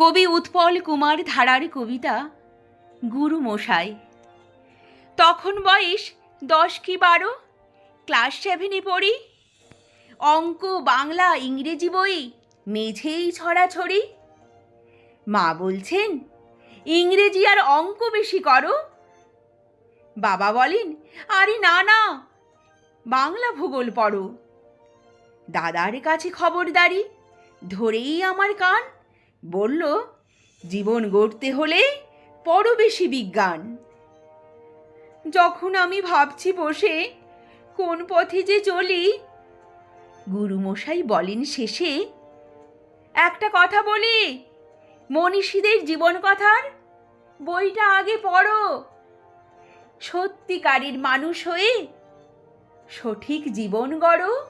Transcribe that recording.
কবি উৎপল কুমার ধারার কবিতা, গুরু মশাই। তখন বয়স দশ কি বারো? ক্লাস সেভেনে পড়ি। অঙ্ক, বাংলা, ইংরেজি বই, মেঝেই ছড়াছড়ি। মা বলছেন, ইংরেজি আর অঙ্ক বেশি করো। বাবা বলেন, আরে না না, বাংলা ভূগোল পড়ো। দাদার কাছে খবরদারি, ধরেই আমার কান। বলল, জীবন গড়তে হলে পড়ো বেশি বিজ্ঞান। যখন আমি ভাবছি বসে, কোন পথে যে চলি? গুরুমশাই বলেন শেষে, একটা কথা বলি, মনীষীদের জীবন কথার বইটা আগে পড়ো। সত্যিকারের মানুষ হয়ে সঠিক জীবন গড়ো